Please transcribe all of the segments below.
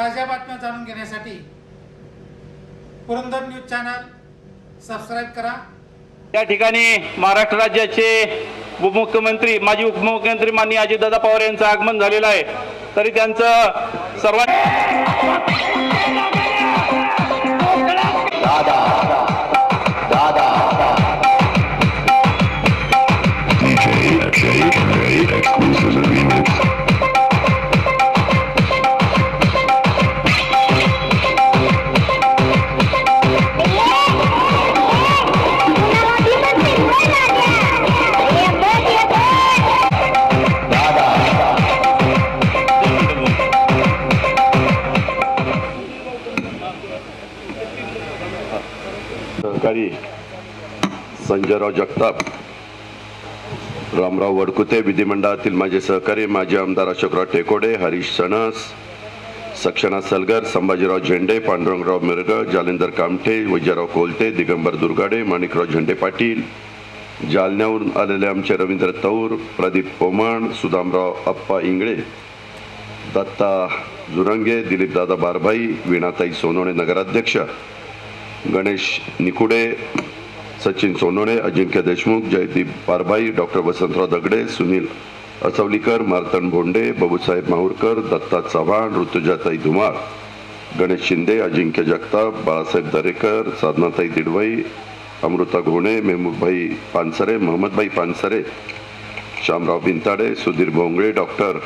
ताज्या बातम्या जाणून घेण्यासाठी पुरंदर न्यूज चॅनल सबस्क्राईब करा. या ठिकाणी महाराष्ट्र राज्याचे उपमुख्यमंत्री माजी उपमुख्यमंत्री माननीय अजितदादा पवार यांचं आगमन झालेलं आहे. तरी त्यांचं सर्वांनी संजयराव जगताप. रामराव वडकुते विधिमंडळातील माझे सहकारी माजी आमदार अशोकराव टेकोडे हरीश सणस सक्षणा सलगर संभाजीराव झेंडे पांडुरंगराव मिरग जालेंदर कामठे विजयराव कोलते दिगंबर दुर्गाडे माणिकराव झेंडे पाटील जालन्यावरून आलेले आमचे रवींद्र तौर प्रदीप पोमाण सुदामराव अप्पा इंगळे दत्ता जुरंगे दिलीपदादा बारभाई वीणाताई सोनवणे नगराध्यक्ष Ganesh Nikude Sachin Sonawane Ajinkya Deshmukh Jaydeep Parbai doctor Vasantrao Dagade Sunil Asawalikar Martan Bhonde Babusaheb Mahurkar Datta Chavan Rutujatai Dhumal Ganesh Shinde Ajinkya Jagtap Balasaheb Darekar Sadhanatai Didwai Amruta Ghone Mehmoodbhai Pansare Mohammadbhai Pansare Shyamrao Bhintade Sudhir Bhongale doctor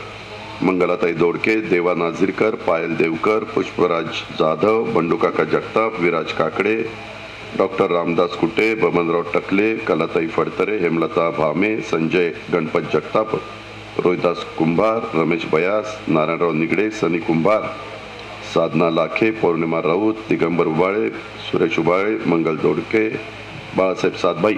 Mangalatai Dodke Deva Nazirkar Payal Devkar Pushparaj Jadhav Bandukaka Jagtap Viraj Kakade doctor Ramdas Kute Babanrao Takle Kalatai Phadtare Hemlata Bhame Sanjay Ganpat Jagtap Rohidas Kumbhar Ramesh Bayas Narayanrao Nigade Sunny Kumbhar Sadhana Lakhe Pournima Raut Digambar Ubale Suresh Ubale Mangal Dodke Balasaheb Satbai.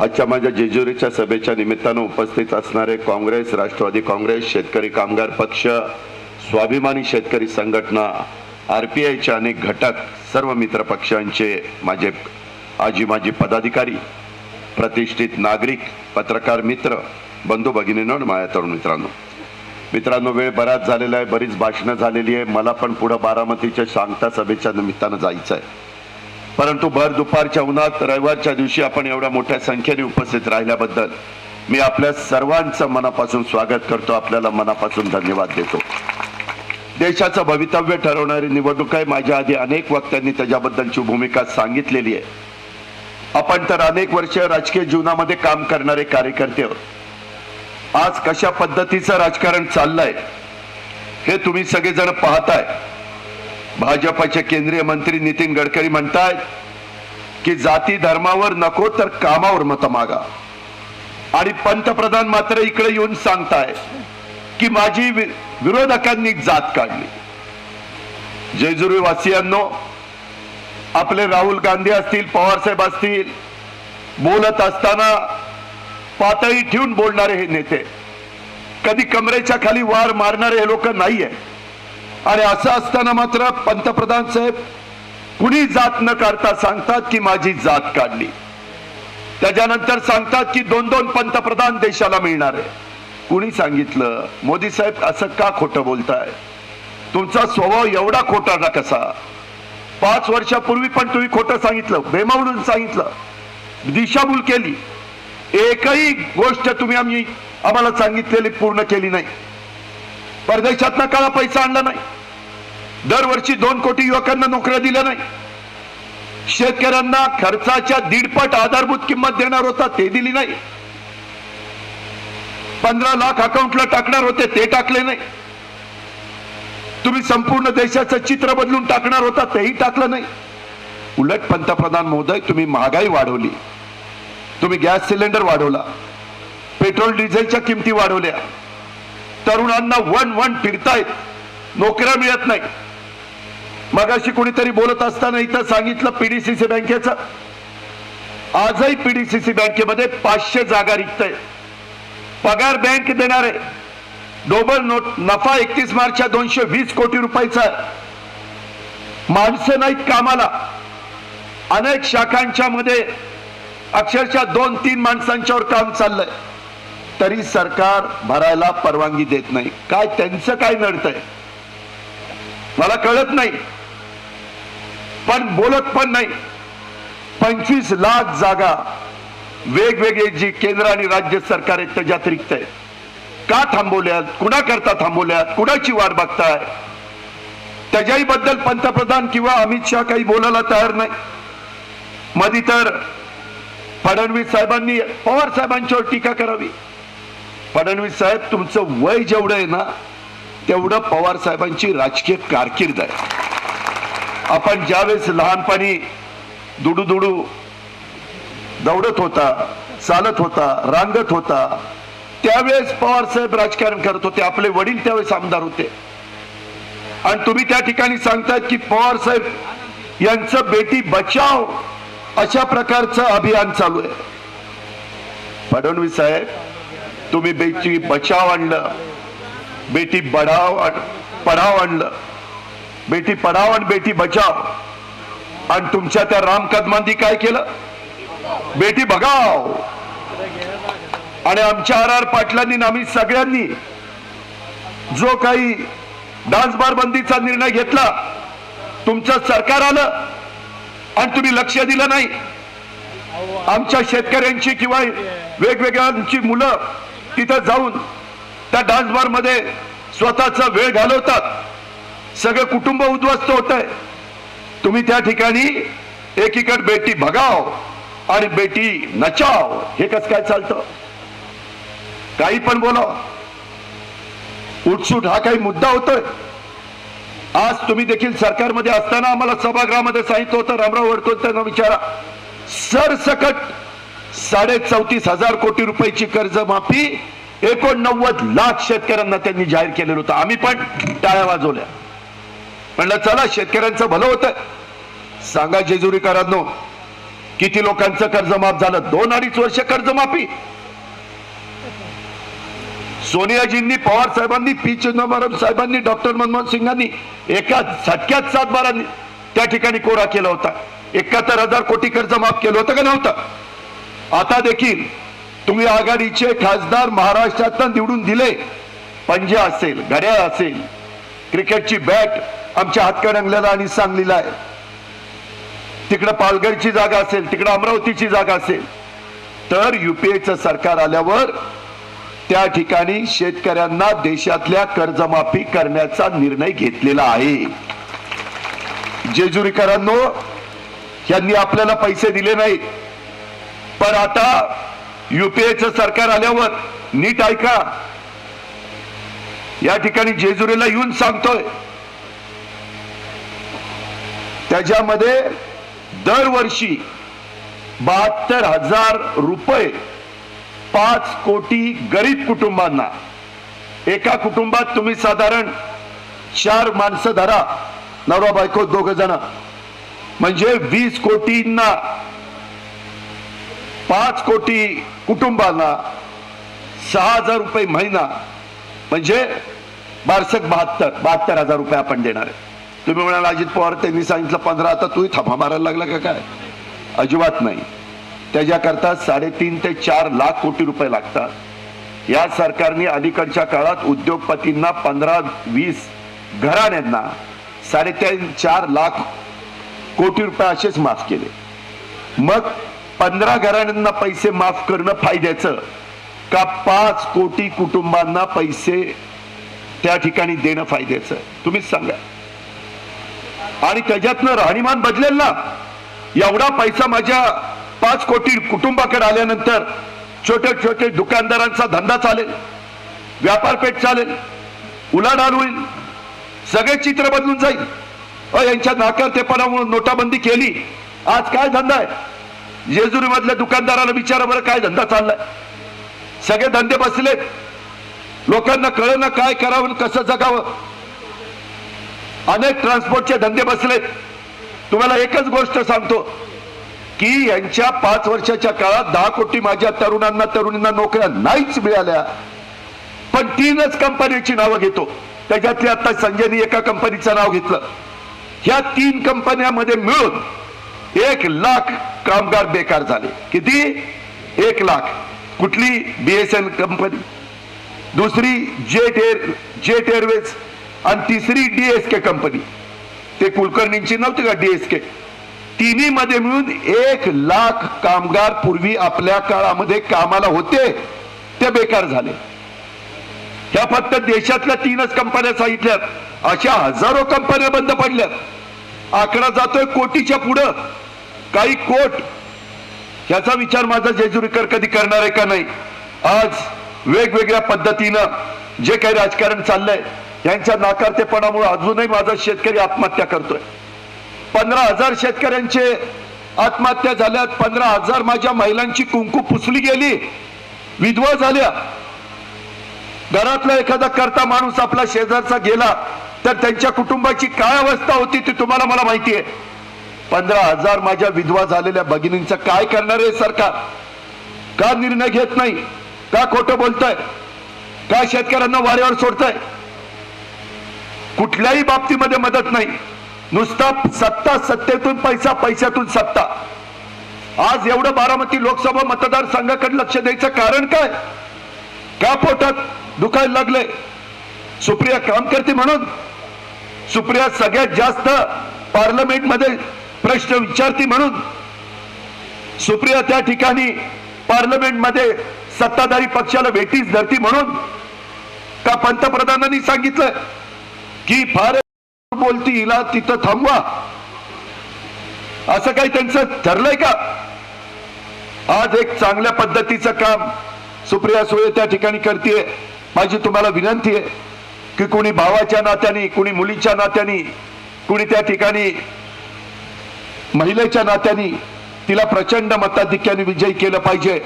आजच्या माझ्या जेजुरीच्या सभेच्या निमित्तानं उपस्थित असणारे काँग्रेस राष्ट्रवादी काँग्रेस शेतकरी कामगार पक्ष स्वाभिमानी शेतकरी संघटना आर पी आयचे अनेक घटक सर्व मित्र पक्षांचे माझे आजी माजी पदाधिकारी प्रतिष्ठित नागरिक पत्रकार मित्र बंधू भगिनींनो माझ्या तरुण मित्रांनो. मित्रांनो वेळ बराच झालेला आहे बरीच भाषणं झालेली आहे. मला पण पुढं बारामतीच्या सांगता सभेच्या निमित्तानं जायचं आहे. परंतु भर दुपारच्या उन्हात रविवारच्या दिवशी आपण एवढ्या मोठ्या संख्येने उपस्थित राहिल्याबद्दल मी आपल्या सर्वांचं मनापासून स्वागत करतो. आपल्याला मनापासून धन्यवाद देतो. देशाचं भवितव्य ठरवणारी निवडणूक आहे. माझ्या आधी अनेक वक्त्यांनी त्याच्याबद्दलची भूमिका सांगितलेली आहे. आपण तर अनेक वर्ष राजकीय जीवनामध्ये काम करणारे कार्यकर्ते आहोत. आज कशा पद्धतीचं राजकारण चाललंय हे तुम्ही सगळेजण पाहताय. भाजपाचे केंद्रीय मंत्री नितीन गडकरी म्हणतायत की जाती धर्मावर नको तर कामावर मत मागा. आणि पंतप्रधान मात्र इकडे येऊन सांगताय की माझी वि- विरोधकांनी जात काढली. जेजुरी वासियांनो आपले राहुल गांधी असतील पवारसाहेब असतील बोलत असताना पातळी ठेवून बोलणारे हे नेते कधी कमरेच्या खाली वार मारणारे हे लोक नाहीये. आणि असं असताना मात्र पंतप्रधान साहेब कुणी जात न काढता सांगतात की माझी जात काढली. त्याच्यानंतर सांगतात की दोन दोन पंतप्रधान देशाला मिळणार आहे. कुणी सांगितलं मोदी साहेब असं का खोटं बोलताय? तुमचा स्वभाव एवढा खोटा ना कसा? पाच वर्षापूर्वी पण तुम्ही खोटं सांगितलं बेमावडून सांगितलं दिशाभूल केली. एकही गोष्ट तुम्ही आम्ही आम्हाला सांगितलेली पूर्ण केली नाही. परदेशातनं काळा पैसा आणला नाही. दरवर्षी दोन कोटी युवकांना नोकऱ्या दिल्या नाही. शेतकऱ्यांना खर्चाच्या दीडपट आधारभूत किंमत देणार होता ते दिली नाही. पंधरा लाख अकाउंटला टाकणार होते ते टाकले नाही. तुम्ही संपूर्ण देशाचं चित्र बदलून टाकणार होता तेही टाकलं नाही. उलट पंतप्रधान महोदय तुम्ही महागाई वाढवली. तुम्ही गॅस सिलेंडर वाढवला. पेट्रोल डिझेलच्या किमती वाढवल्या. तरुणांना वन वन फिरतायत नोकऱ्या मिळत नाही. मगाशी कुणीतरी बोलत असताना इथं सांगितलं पीडीसीसी बँकेचं. आजही पीडीसीसी बँकेमध्ये पाचशे जागा रिक्त आहे पगार बँक देणार. आहे डोबल नोट नफा एकतीस मार्चच्या दोनशे वीस कोटी रुपयाचा. माणसं नाहीत कामाला. अनेक शाखांच्या मध्ये अक्षरशः दोन तीन माणसांच्यावर काम चाललंय. तरी सरकार भरायला परवानगी देत नाही. काय त्यांचं काय नडतंय? मला कळत नाही. पण बोलत पण नाही. पंचवीस लाख जागा वेगवेगळे जी केंद्र आणि राज्य सरकार आहेत त्याच्या अतिरिक्त आहेत का थांबवल्यात? कुणाकरता थांबवल्यात? कुणाची वाट बघताय? त्याच्याही बद्दल पंतप्रधान किंवा अमित शहा काही बोलायला तयार नाही. मधी तर फडणवीस साहेबांनी पवार साहेबांच्यावर टीका करावी. फडणवीस साहेब तुमचं वय जेवढं आहे ना तेवढं पवार साहेबांची राजकीय कारकीर्द आहे. आपण ज्यावेळेस लहानपणी दुडू दुडू दौडत होता चालत होता रांगत होता. त्यावेळेस पवार साहेब राजकारण करत होते आपले वडील त्यावेळेस आमदार होते. आणि तुम्ही त्या ठिकाणी सांगतायत की पवार साहेब यांचं बेटी बचाव अशा प्रकारचं अभियान चालू आहे. फडणवीस साहेब तुम्ही बेटी बचाव आणलं बेटी बढाव पढाव आणलं. बेटी पढाव आणि बेटी बचाव. आणि तुमच्या त्या राम कदमांनी काय केलं? बेटी बघाव. आणि आमच्या आर आर पाटलांनी आम्ही सगळ्यांनी जो काही डान्स बार बंदीचा निर्णय घेतला तुमचं सरकार आलं आणि तुम्ही लक्ष दिलं नाही. आमच्या शेतकऱ्यांची किंवा वेगवेगळ्यांची मुलं तिथं जाऊन त्या डान्स बारमध्ये स्वतःचा वेळ घालवतात. सगळं कुटुंब उद्ध्वस्त होत आहे तुम्ही त्या ठिकाणी एकीकडे बेटी भगाव आणि बेटी नचाव. हे कस काय चालतं? काही पण बोलाव उठसूट हा काही मुद्दा होतोय. आज तुम्ही देखील सरकारमध्ये असताना आम्हाला सभागृहामध्ये सांगितलं होतं रामराव वडतोल त्यांना विचारा. सरसकट साडे चौतीस हजार कोटी रुपयाची कर्जमाफी एकोणनव्वद लाख शेतकऱ्यांना त्यांनी जाहीर केलेलं होतं. आम्ही पण टाळ्या वाजवल्या. म्हणलं चला शेतकऱ्यांचं भलं होतं. सांगा जेजुरीकरांनो किती लोकांचं कर्ज माफ झालं? दोन अडीच वर्ष कर्जमाफी. सोनियाजींनी पवार साहेबांनी पी. चिदंबरम साहेबांनी डॉक्टर मनमोहन सिंगांनी एका झटक्यात सात बारांनी त्या ठिकाणी कोरा केला होता. एकाहत्तर हजार कोटी कर्ज माफ केलं होतं का नव्हतं? आता देखील तुम्ही आघाडीचे खासदार महाराष्ट्रात निवडून दिले. पंजा असेल घड्याळ असेल क्रिकेटची बॅट आमच्या हातकणंगल्याला आणि सांगलीला आहे. तिकडं पालघरची जागा असेल तिकडं अमरावतीची जागा असेल. तर युपीएचं सरकार आल्यावर त्या ठिकाणी शेतकऱ्यांना देशातल्या कर्जमाफी करण्याचा निर्णय घेतलेला आहे. जेजुरीकरांनो यांनी आपल्याला पैसे दिले नाहीत. पण आता युपीएचं सरकार आल्यावर नीट ऐका. या ठिकाणी जेजुरीला येऊन सांगतोय. त्याच्यामध्ये दरवर्षी बहात्तर हजार रुपये पाच कोटी गरीब कुटुंबांना. एका कुटुंबात तुम्ही साधारण चार माणसं धरा. नवरा बायको दोघ जण. म्हणजे वीस कोटींना पाच कोटी कुटुंबांना सहा हजार रुपये महिना. म्हणजे बारसक बहात्तर बहात्तर हजार रुपये आपण देणार आहे. तुम्ही म्हणाल अजित पवार त्यांनी सांगितलं पंधरा आता तूही थांबा मारायला लागला का काय? अजिबात नाही. त्याच्याकरता साडेतीन ते चार लाख कोटी रुपये लागतात. या सरकारने अलीकडच्या काळात उद्योगपतींना पंधरा वीस घराण्यांना साडेतीन चार लाख कोटी रुपये असेच माफ केले. मग पंधरा घराण्यांना पैसे माफ करणं फायद्याचं का पाच कोटी कुटुंबांना पैसे त्या ठिकाणी देणं फायद्याचं? तुम्हीच सांगा. आणि त्याच्यातनं राहणीमान बदलेल ना. एवढा पैसा माझ्या पाच कोटी कुटुंबाकडे आल्यानंतर छोटे छोटे दुकानदारांचा धंदा चालेल व्यापारपेठ चालेल उलाढाल होईल सगळे चित्र बदलून जाईल. अ यांच्या नाकारतेपणामुळे नोटाबंदी केली. आज काय धंदा आहे? जेजुरी मधल्या दुकानदाराला विचारा बरं काय धंदा चाललाय. सगळे धंदे बसलेत. लोकांना कळलं काय करावं कसं जगावं. अनेक ट्रान्सपोर्टचे धंदे बसले. तुम्हाला एकच गोष्ट सांगतो की यांच्या पाच वर्षाच्या काळात दहा कोटी माझ्या तरुणांना तरुणींना नोकऱ्या नाहीच मिळाल्या. पण तीनच कंपनीची नावं घेतो. त्याच्यातली आता संजयनी एका कंपनीचं नाव घेतलं. ह्या तीन कंपन्यामध्ये मिळून एक लाख कामगार बेकार झाले. किती? एक लाख. कुठली? बीएसएन कंपनी दुसरी जेट एअर जेट एअरवेज आणि तिसरी डीएसके कंपनी ते कुलकर्णींची नव्हती का डीएसके तिन्ही मध्ये मिळून एक लाख कामगार पूर्वी आपल्या काळामध्ये कामाला होते ते बेकार झाले. ह्या फक्त देशातल्या तीनच कंपन्या सांगितल्यात. अशा हजारो कंपन्या बंद पडल्यात. आकडा जातोय कोटीच्या पुढं. काही कोट. ह्याचा विचार माझा जेजुरीकर कधी करणार आहे का नाही? आज वेगवेगळ्या पद्धतीनं जे काही राजकारण चाललंय यांच्या नाकारतेपणामुळे अजूनही माझा शेतकरी आत्महत्या करतोय. पंधरा हजार शेतकऱ्यांचे आत्महत्या झाल्यात पंधरा हजार माझ्या महिलांची कुंकू पुसली गेली विधवा झाल्या. घरातला एखादा करता माणूस आपला शेजारचा गेला तर त्यांच्या कुटुंबाची काय अवस्था होती ती तुम्हाला मला माहिती आहे. पंधरा हजार माझ्या विधवा झालेल्या भगिनींचं काय करणार आहे सरकार? का निर्णय घेत नाही? का खोटं बोलतंय? का शेतकऱ्यांना वाऱ्यावर सोडतंय? कुठल्याही बाबतीमध्ये मदत नाही. नुसता सत्ता सत्तेतून पैसा पैशातून सत्ता. आज एवढं बारामती लोकसभा मतदारसंघाकडे लक्ष द्यायचं कारण काय? का पोटात दुखायला लागले सुप्रिया काम करते म्हणून. सुप्रिया सगळ्यात जास्त पार्लमेंटमध्ये प्रश्न विचारते म्हणून. सुप्रिया त्या ठिकाणी पार्लमेंटमध्ये सत्ताधारी पक्षाला भेटीच धरती म्हणून. का पंतप्रधानांनी सांगितलं? की फार बोलती हिला तिथं थांबवा. असं काही त्यांचं ठरलंय का? आज एक चांगल्या पद्धतीचं काम सुप्रिया सुळे त्या ठिकाणी करते माझी तुम्हाला विनंती आहे की कुणी भावाच्या नात्याने कुणी मुलीच्या नात्याने कुणी त्या ठिकाणी महिलेच्या नात्याने तिला प्रचंड मताधिक्याने विजयी केलं पाहिजे.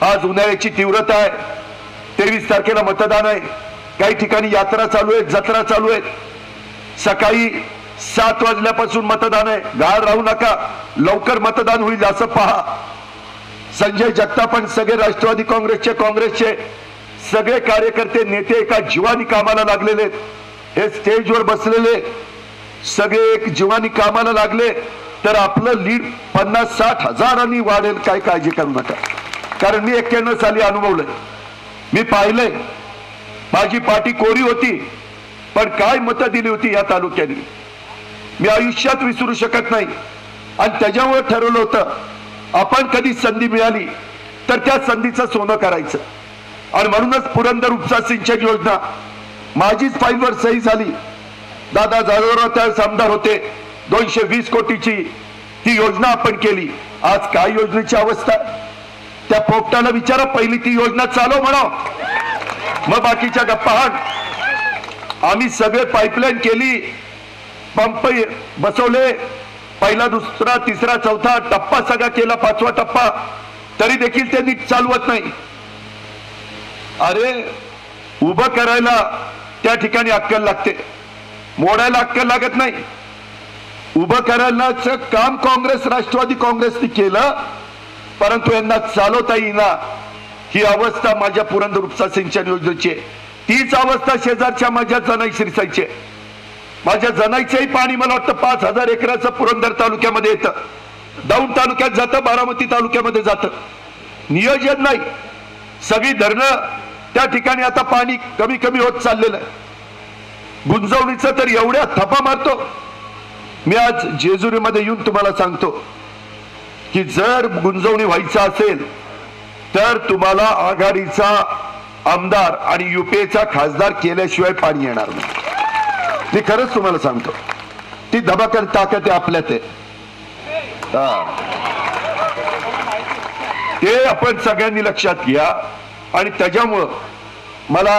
आज उन्हाळ्याची तीव्रता आहे. तेवीस तारखेला मतदान आहे. काही ठिकाणी यात्रा चालू आहे जत्रा चालू आहे. सकाळी सात वाजल्यापासून मतदान आहे. गाळ राहू नका. लवकर मतदान होईल असं पहा. संजय जगताप आणि सगळे राष्ट्रवादी काँग्रेसचे काँग्रेसचे सगळे कार्यकर्ते नेते एका जीवानी कामाला लागलेले आहेत. हे स्टेजवर बसलेले. सगळे एक जीवानी कामाला लागले. तर आपलं लीड पन्नास साठ हजारांनी वाढेल काय काळजी करू नका. कारण मी एक्क्याण्णव साली अनुभवलंय. मी पाहिलंय. माझी पाठी कोरी होती पण काय मतं दिली होती या तालुक्याने? मी आयुष्यात विसरू शकत नाही. आणि त्याच्यामुळे ठरवलं होतं आपण कधी संधी मिळाली तर त्या संधीचं सोनं करायचं. आणि म्हणूनच पुरंदर उपसा सिंचन योजना माझीच फाईलवर सही झाली. दादा जाधवराव त्यावेळेस आमदार होते. दोनशे वीस कोटीची ती योजना आपण केली. आज काय योजनेची अवस्था? त्या पोपटाला विचारा पहिली ती योजना चालव म्हणा. मग बाकीच्या गप्पा आम्ही सगळे पाईपलाईन केली. पंप बसवले. पहिला दुसरा तिसरा चौथा टप्पा सगळा केला पाचवा टप्पा. तरी देखील ते नीट चालवत नाही. अरे उभं करायला त्या ठिकाणी अक्कल लागते. मोडायला अक्कल लागत नाही. उभं करायलाच काम काँग्रेस राष्ट्रवादी काँग्रेसने केलं. परंतु यांना चालवता येईना. ही अवस्था माझ्या पुरंदर उपसा सिंचन योजनेची आहे. तीच अवस्था शेजारच्या माझ्या जनाई शिरसाईची आहे. माझ्या जनाईचंही पाणी मला वाटतं पाच हजार एकराचं पुरंदर तालुक्यामध्ये येतं. दौंड तालुक्यात जातं बारामती तालुक्यामध्ये जातं. नियोजन नाही. सगळी धरणं त्या ठिकाणी आता पाणी कमी कमी होत चाललेलं आहे. गुंजवणीचं तर एवढ्या थपा मारतो. मी आज जेजुरीमध्ये येऊन तुम्हाला सांगतो की जर गुंजवणी व्हायचं असेल तर तुम्हाला आघाडीचा आमदार आणि युपीएचा खासदार केल्याशिवाय पाणी येणार नाही. मी खरंच तुम्हाला सांगतो ती धबाकर ताकद आहे आपल्यात आहे. ते आपण सगळ्यांनी लक्षात घ्या आणि त्याच्यामुळं मला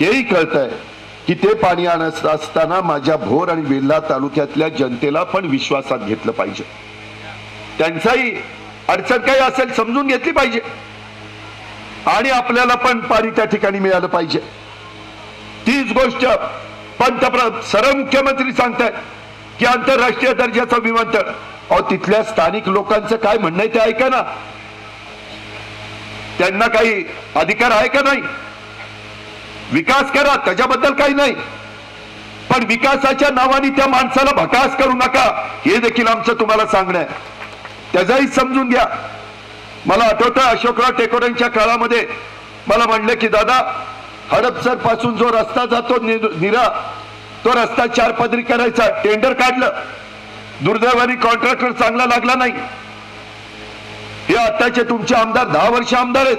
हेही कळत आहे की ते पाणी आणत असताना माझ्या भोर आणि वेल्हा तालुक्यातल्या जनतेला पण विश्वासात घेतलं पाहिजे. त्यांचाही अडचण काही असेल समजून घेतली पाहिजे. आणि आपल्याला पण पाणी त्या ठिकाणी मिळालं पाहिजे. तीच गोष्ट पंतप्रधान सर्व मुख्यमंत्री सांगतायत की आंतरराष्ट्रीय दर्जाचं विमानतळ अहो तिथल्या स्थानिक लोकांचं काय म्हणणं आहे ते ऐका ना. त्यांना काही अधिकार आहे का नाही? विकास करा त्याच्याबद्दल काही नाही. पण विकासाच्या नावाने त्या माणसाला भकास करू नका. हे देखील आमचं तुम्हाला सांगणं आहे. त्याचाही समजून घ्या. मला आठवतं अशोकराव टेकोड्यांच्या काळामध्ये मला म्हणलं की दादा हडपसरपासून जो रस्ता जातो नि- निरा तो रस्ता चार पदरी करायचा. टेंडर काढलं. दुर्दैवानी कॉन्ट्रॅक्टर चांगला लागला नाही. हे आताचे तुमचे आमदार दहा वर्ष आमदार आहेत.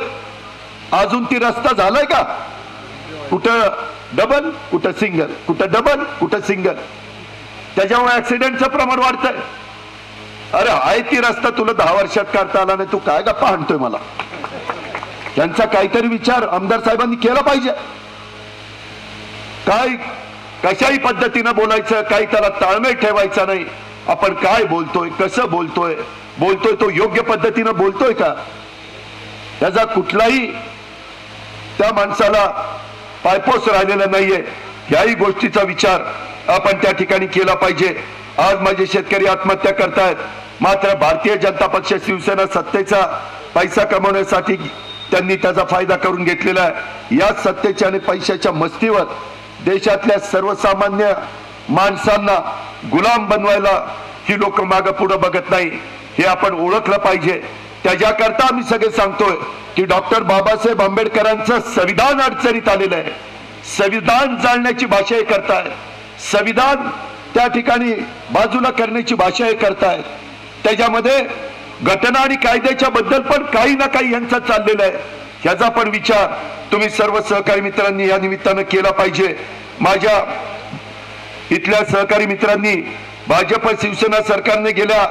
अजून ती रस्ता झालाय का? कुठं डबल कुठं सिंगल? कुठं डबल कुठं सिंगल? त्याच्यामुळे ऍक्सिडेंटचं प्रमाण वाढतंय. अरे आहे ती रस्ता तुला दहा वर्षात काढता आला नाही तू काय गप्पा आणतोय मला? त्यांचा काहीतरी विचार आमदार साहेबांनी केला पाहिजे. काय कशाही पद्धतीनं बोलायचं काही त्याला ताळमेळ ठेवायचा नाही. आपण काय बोलतोय कसं बोलतोय बोलतोय तो योग्य पद्धतीनं बोलतोय का? त्याचा कुठलाही त्या माणसाला पायपोस राहिलेला नाहीये. याही गोष्टीचा विचार आपण त्या ठिकाणी केला पाहिजे. आज माझे शेतकरी आत्महत्या करतायत. मात्र भारतीय जनता पक्ष शिवसेना सत्तेचा पैसा कमवण्यासाठी त्यांनी त्याचा फायदा करून घेतलेला आहे. या सत्तेच्या आणि पैशाच्या मस्तीवर देशातल्या सर्वसामान्य माणसांना गुलाम बनवायला ही लोक मागं पुढं बघत नाही. हे आपण ओळखलं पाहिजे. त्याच्याकरता आम्ही सगळे सांगतोय की डॉक्टर बाबासाहेब आंबेडकरांचं संविधान अडचणीत आलेलं आहे. संविधान जाळण्याची भाषा हे करताय संविधान त्या ठिकाणी बाजूला करण्याची भाषा हे करतायत. त्याच्यामध्ये घटना आणि कायद्याच्या बद्दल पण काही ना काही यांचा चाललेला आहे. ह्याचा पण विचार तुम्ही सर्व सहकारी मित्रांनी या निमित्तानं केला पाहिजे. माझ्या इथल्या सहकारी मित्रांनी भाजप शिवसेना सरकारने गेल्या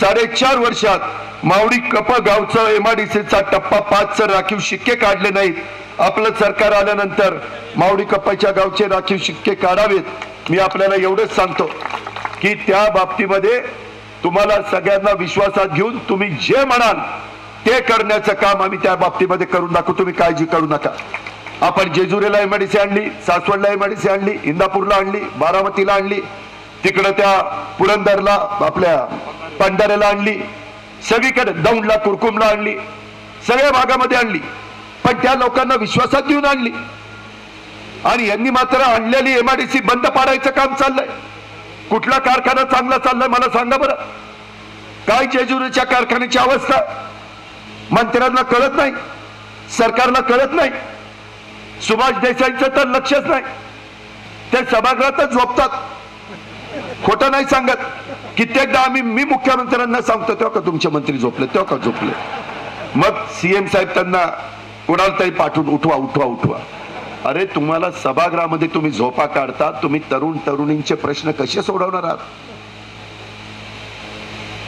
साडेचार वर्षात मावडी कप गावचं एमआरडीसीचा टप्पा पाच राखीव शिक्के काढले नाहीत. आपलं सरकार आल्यानंतर मावडी कप्पाच्या गावचे राखीव शिक्के काढावेत. मी आपल्याला एवढंच सांगतो की त्या बाबतीमध्ये तुम्हाला सगळ्यांना विश्वासात घेऊन तुम्ही जे म्हणाल ते करण्याचं काम आम्ही त्या बाबतीमध्ये करून दाखवू. तुम्ही काळजी करू नका. आपण जेजुरीला एमआयडीसी आणली सासवडला एमआयडीसी आणली इंदापूरला आणली बारामतीला आणली तिकडं त्या पुरंदरला आपल्या पंढऱ्याला आणली सगळीकडे दौंडला कुरकुमला आणली सगळ्या भागामध्ये आणली. पण त्या लोकांना विश्वासात घेऊन आणली. आणि यांनी मात्र आणलेली एमआयडीसी बंद पाडायचं काम चाललंय. कुठला कारखाना चांगला चाललाय मला सांगा बरं. काय जेजुरीच्या कारखान्याची अवस्था? मंत्र्यांना कळत नाही. सरकारला कळत नाही. सुभाष देसाईचं तर लक्षच नाही. ते सभागृहातच झोपतात. खोटं नाही सांगत. कित्येकदा आम्ही मी मुख्यमंत्र्यांना सांगतो तेव्हा का तुमचे मंत्री झोपले तेव्हा का झोपले? मग सीएम साहेब त्यांना कोणाला तरी पाठवून उठवा उठवा उठवा. अरे तुम्हाला सभागृहामध्ये तुम्ही झोपा काढता तुम्ही तरुण तरुणींचे प्रश्न कसे सोडवणार आहात?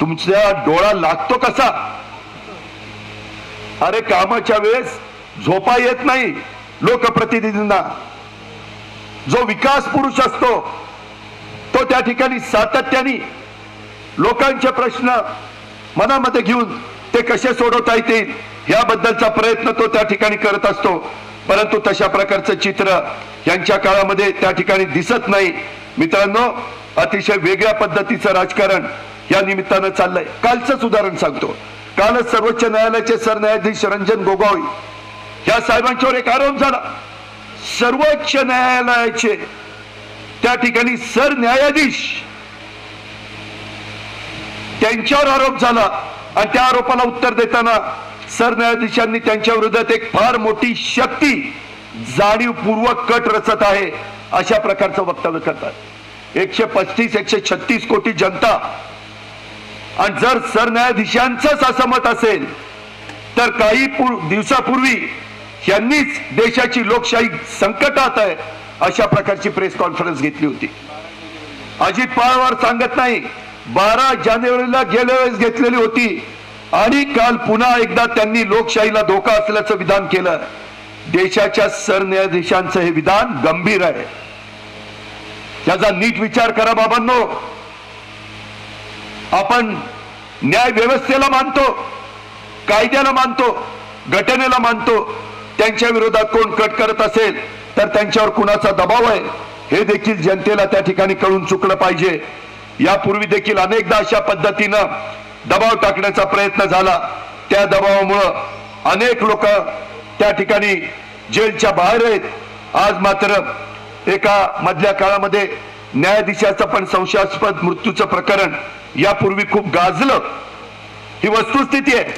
तुमच्या डोळा लागतो कसा? अरे कामाच्या वेळेस झोपा येत नाही लोकप्रतिनिधींना. जो विकास पुरुष असतो तो त्या ठिकाणी सातत्याने लोकांचे प्रश्न मनामध्ये घेऊन ते कसे सोडवता येतील याबद्दलचा प्रयत्न तो त्या ठिकाणी करत असतो. परंतु तशा प्रकारचं चित्र यांच्या काळामध्ये त्या ठिकाणी दिसत नाही. मित्रांनो अतिशय वेगळ्या पद्धतीचं राजकारण या निमित्तानं चाललंय. कालचंच उदाहरण सांगतो. कालच सर्वोच्च न्यायालयाचे सरन्यायाधीश रंजन गोगोई या साहेबांच्यावर एक आरोप झाला. सर्वोच्च न्यायालयाचे त्या ठिकाणी सरन्यायाधीश त्यांच्यावर आरोप झाला आणि त्या आरोपाला उत्तर देताना सरन्यायाधीशांनी त्यांच्या विरोधात एक फार मोठी शक्ती जाणीवपूर्वक कट रचत आहे अशा प्रकारचं वक्तव्य करतात. एकशे पस्तीस एकशे छत्तीस कोटी जनता. आणि जर सरन्यायाधीशांचंच असं मत असेल तर काही दिवसापूर्वी यांनीच देशाची लोकशाही संकटात आहे अशा प्रकारची प्रेस कॉन्फरन्स घेतली होती. अजित पवार सांगत नाही बारा जानेवारीला गेल्या वेळेस घेतलेली होती आणि काल पुन्हा एकदा त्यांनी लोकशाहीला धोका असल्याचं विधान केलं. देशाच्या सरन्यायाधीशांचं हे विधान गंभीर आहे. त्याचा नीट विचार करा बाबांनो. आपण न्याय व्यवस्थेला मानतो कायद्याला मानतो घटनेला मानतो. त्यांच्या विरोधात कोण कट करत असेल तर त्यांच्यावर कुणाचा दबाव आहे हे देखील जनतेला त्या ठिकाणी कळून चुकलं पाहिजे. यापूर्वी देखील अनेकदा अशा पद्धतीनं दबाव टाकण्याचा प्रयत्न झाला. त्या दबावामुळं अनेक लोक त्या ठिकाणी जेलच्या बाहेर आहेत. आज मात्र एका मधल्या काळामध्ये न्यायाधीशाचं पण संशयास्पद मृत्यूचं प्रकरण यापूर्वी खूप गाजलं. ही वस्तुस्थिती आहे.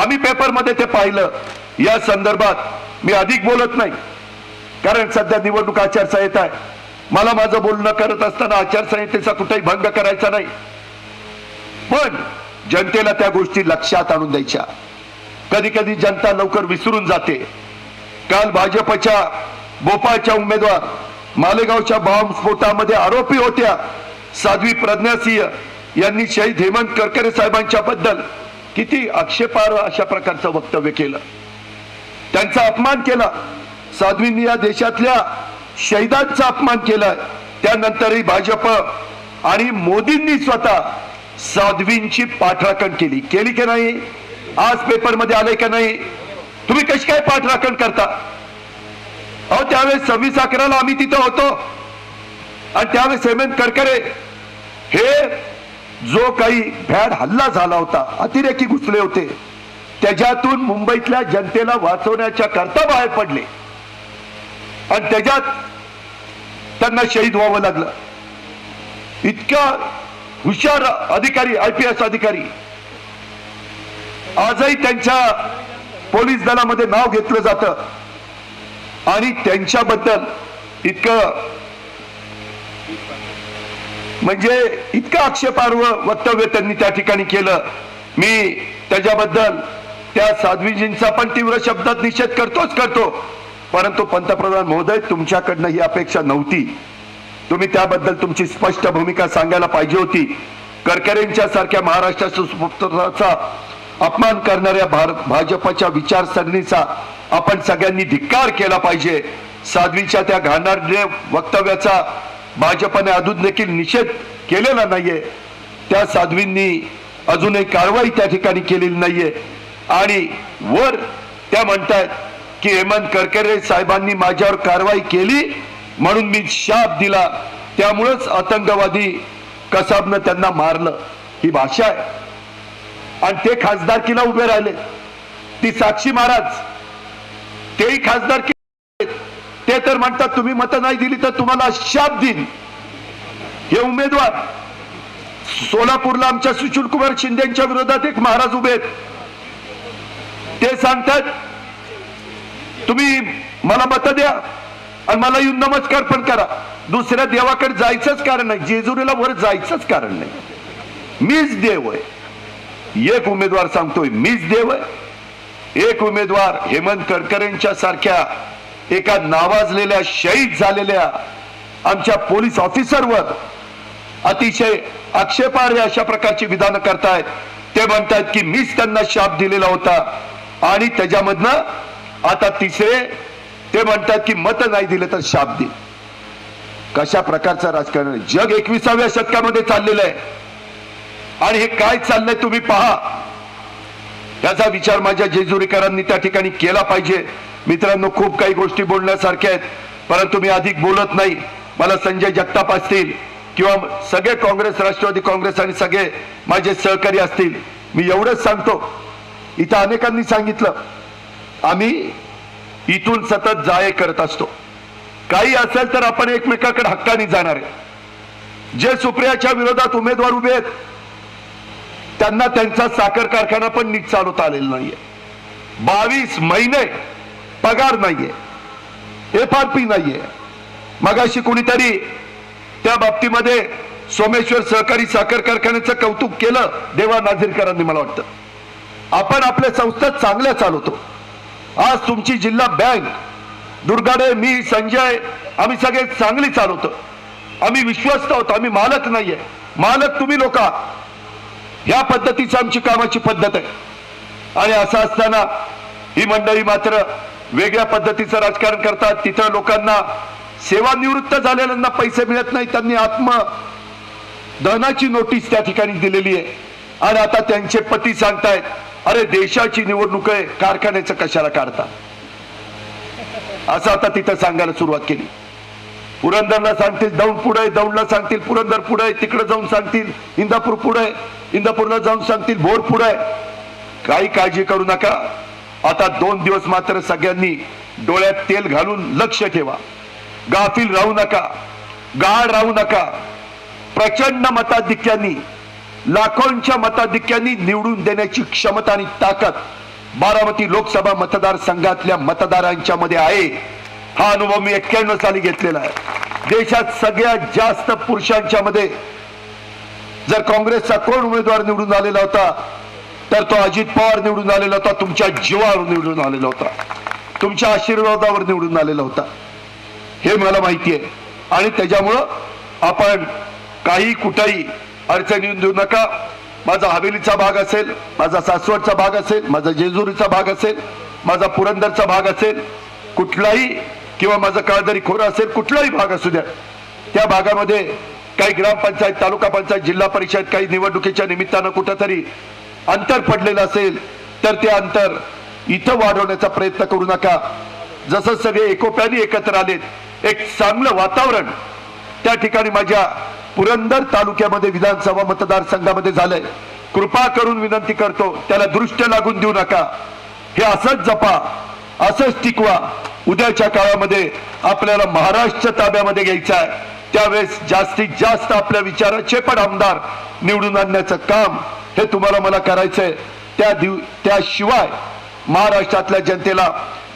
आम्ही पेपरमध्ये ते पाहिलं. या संदर्भात मी अधिक बोलत नाही. कारण सध्या निवडणूक आचारसंहिता आहे. मला माझं बोलणं करत असताना आचारसंहितेचा कुठेही भंग करायचा नाही. पण जनतेला त्या गोष्टी लक्षात आणून द्यायच्या. कधी कधी जनता लवकर विसरून जाते. काल भाजपच्या भोपाळच्या उमेदवार मालेगावच्या बॉम्बस्फोटामध्ये आरोपी होत्या. साध्वी प्रज्ञासिंह यांनी शहीद हेमंत करकरे साहेबांच्या बद्दल किती आक्षेपार्ह अशा प्रकारचं वक्तव्य केलं. त्यांचा अपमान केला. साध्वींनी या देशातल्या शहीदांचा अपमान केलाय त्यानंतरही भाजप आणि मोदींनी स्वतः साध्वींची पाठराखण केली. केली की नाही? आज पेपरमध्ये आले का नाही? तुम्ही कशी काय पाठराखण करता? अहो त्यावेळेस सव्वीस अकराला आम्ही तिथं होतो. आणि त्यावेळेस हेमंत करकरे हे जो काही भॅड हल्ला झाला होता अतिरेकी घुसले होते त्याच्यातून मुंबईतल्या जनतेला वाचवण्याच्या करता बाहेर पडले. आणि त्याच्यात त्यांना शहीद व्हावं लागलं. इतकं हुशार अधिकारी आय पी एस अधिकारी. आजही त्यांच्या पोलीस दलामध्ये नाव घेतलं जातं. आणि त्यांच्याबद्दल इतकं म्हणजे इतकं आक्षेपार्ह वक्तव्य त्यांनी त्या ठिकाणी केलं. मी त्याच्याबद्दल त्या साध्वीजींचा पण तीव्र शब्दात निषेध करतोच करतो. परंतु पंतप्रधान महोदय तुमच्याकडनं ही अपेक्षा नव्हती. तुम्ही त्याबद्दल तुमची स्पष्ट भूमिका सांगायला पाहिजे होती. करकरेंच्या सारख्या महाराष्ट्राच्या सुपुत्राचा अपमान करणाऱ्या भारत भाजपच्या विचारसरणीचा आपण सगळ्यांनी धिक्कार केला पाहिजे. साध्वीच्या त्या घाणेरड्या वक्तव्याचा भाजपने अजून देखील निषेध केलेला नाहीये. त्या साध्वींनी अजूनही कारवाई त्या ठिकाणी केलेली नाहीये. आणि वर त्या म्हणतायत की हेमंत करकरे साहेबांनी माझ्यावर कारवाई केली? म्हणून मी शाप दिला. त्यामुळेच आतंकवादी कसाबनं त्यांना मारलं. ही भाषा आहे. आणि ते खासदारकीला उभे राहिले. ती साक्षी महाराज तेही खासदार ते तर म्हणतात तुम्ही मतं नाही दिली तर तुम्हाला शाप देईन. हे उमेदवार सोलापूरला आमच्या सुशील कुमार शिंदेच्या विरोधात एक महाराज उभे आहेत. ते सांगतात तुम्ही मला मतं द्या. आणि मला येऊन नमस्कार पण करा. दुसऱ्या देवाकडे जायचंच कारण नाही. जेजुरीला वर जायचंच कारण नाही. मीच देव आहे. एक उमेदवार सांगतोय मीच देव आहे. एक उमेदवार हेमंत करकरेंच्या सारख्या एका नावाजलेल्या शहीद झालेल्या आमच्या पोलीस ऑफिसरवर अतिशय आक्षेपार्ह अशा प्रकारची विधानं करतायत. ते म्हणतायत की मीच त्यांना शाप दिलेला होता. आणि त्याच्यामधनं आता तिसरे ते म्हणतात की मत नाही दिले तर शाप दे कशा प्रकारचं राजकारण जग एकविसाव्या शतकामध्ये चाललेलं आहे. आणि हे काय चाललंय तुम्ही पहा. याचा विचार माझ्या जेजुरीकरांनी त्या ठिकाणी केला पाहिजे. मित्रांनो खूप काही गोष्टी बोलण्यासारख्या आहेत परंतु मी अधिक बोलत नाही. मला संजय जगताप असतील किंवा सगळे काँग्रेस राष्ट्रवादी काँग्रेस आणि सगळे माझे सहकारी असतील. मी एवढंच सांगतो. इथं अनेकांनी सांगितलं. आम्ही इथून सतत जाये करत असतो. काही असेल तर आपण एकमेकाकडे हक्काने जाणार आहे. जे सुप्रियाच्या विरोधात उमेदवार उभे आहेत त्यांना त्यांचा साखर कारखाना पण नीट चालवता आलेला नाहीये. बावीस महिने पगार नाहीये. एफ आर पी नाहीये. मगाशी कुणीतरी त्या बाबतीमध्ये सोमेश्वर सहकारी साखर कारखान्याचं कौतुक केलं देवा नाझीरकरांनी मला वाटतं. आपण आपल्या संस्था चांगल्या चालवतो. आज तुमची जिल्हा बँक दुर्गाडे मी संजय आम्ही सगळे चांगली चालवतो. आम्ही विश्वस्त आहोत आम्ही मालक नाहीये. मालक तुम्ही लोक. या पद्धतीची आमची कामाची पद्धत आहे. आणि असं असताना ही मंडळी मात्र वेगळ्या पद्धतीचं राजकारण करतात. तिथं लोकांना सेवानिवृत्त झालेल्यांना पैसे मिळत नाही त्यांनी आत्म दहनाची नोटीस त्या ठिकाणी दिलेली आहे. आणि आता त्यांचे पती सांगतायत अरे देशाची निवडणूक आहे कारखान्याचं कशाला काढता? असं आता तिथं सांगायला सुरुवात केली. पुरंदरला सांगतील दौंड पुढे दौंडला सांगतील पुरंदर पुढे तिकडे जाऊन सांगतील इंदापूर पुढे इंदापूरला जाऊन सांगतील भोर पुढे काही काळजी करू नका. आता दोन दिवस मात्र सगळ्यांनी डोळ्यात तेल घालून लक्ष ठेवा. गाफील राहू नका. गाळ राहू नका. प्रचंड मताधिक्यांनी लाखोंच्या मताधिक्यांनी निवडून देण्याची क्षमता आणि ताकद बारामती लोकसभा मतदारसंघातल्या मतदारांच्या मध्ये आहे. हा अनुभव मी एक्क्याण्णव साली घेतलेला आहे. देशात सगळ्यात जास्त पुरुषांच्या मध्ये जर काँग्रेसचा कोण उमेदवार निवडून आलेला होता तर तो अजित पवार निवडून आलेला होता तुमच्या जीवावर निवडून आलेला होता तुमच्या आशीर्वादावर निवडून आलेला होता. हे मला माहिती आहे. आणि त्याच्यामुळं आपण काही कुठेही अडचणी येऊन देऊ नका. माझा हवेलीचा भाग असेल माझा सासवडचा भाग असेल माझा जेजुरीचा भाग असेल माझा पुरंदरचा भाग असेल कुठलाही किंवा माझा काळदरी खोरा असेल कुठलाही भाग असू द्या. त्या भागामध्ये काही ग्रामपंचायत तालुका पंचायत जिल्हा परिषद काही निवडणुकीच्या निमित्तानं कुठंतरी अंतर पडलेलं असेल तर ते अंतर इथं वाढवण्याचा प्रयत्न करू नका. जसं सगळे एकोप्याने एकत्र आलेत एक चांगलं वातावरण त्या ठिकाणी माझ्या पुरंदर तालुक्यामध्ये विधानसभा मतदारसंघामध्ये झालंय. कृपा करून विनंती करतो त्याला दृष्ट लागून देऊ नका. हे असंच जपा असंच टिकवा. उद्याच्या काळामध्ये आपल्याला महाराष्ट्र ताब्यामध्ये घ्यायचं आहे. त्यावेळेस जास्तीत जास्त आपल्या विचाराचे पण आमदार निवडून आणण्याचं काम हे तुम्हाला मला करायचंय. त्या दिव त्याशिवाय महाराष्ट्रातल्या जनतेला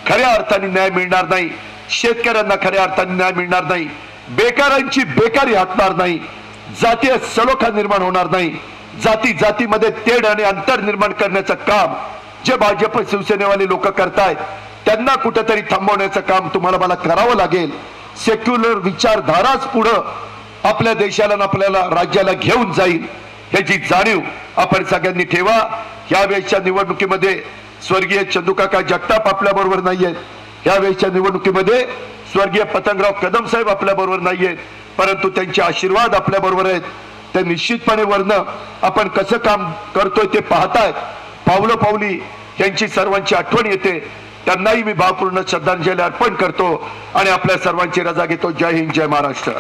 खऱ्या अर्थाने न्याय मिळणार नाही. शेतकऱ्यांना खऱ्या अर्थाने न्याय मिळणार नाही. बेकारांची बेकारी हटणार नाही. जातीय सलोखा निर्माण होणार नाही. जाती जातीमध्ये तेढ आणि अंतर निर्माण करण्याचं काम जे भाजप शिवसेनेवाले लोक करतायत त्यांना कुठेतरी थांबवण्याचं काम तुम्हाला मला करावं लागेल. सेक्युलर विचारधाराच पुढं आपल्या देशाला आपल्याला राज्याला घेऊन जाईल. ह्याची जाणीव आपण सगळ्यांनी ठेवा. यावेळेसच्या निवडणुकीमध्ये स्वर्गीय चंदुकाका जगताप आपल्या बरोबर नाहीयेत. यावेळेसच्या निवडणुकीमध्ये स्वर्गीय पतंगराव कदम साहेब आपल्या बरोबर नाहीये परंतु त्यांचे आशीर्वाद आपल्या बरोबर आहेत. ते निश्चितपणे वर्ण आपण कसं काम करतोय ते पाहतायत पावलं पावली यांची सर्वांची आठवण येते. त्यांनाही मी भावपूर्ण श्रद्धांजली अर्पण करतो आणि आपल्या सर्वांची रजा घेतो. जय हिंद जय महाराष्ट्र.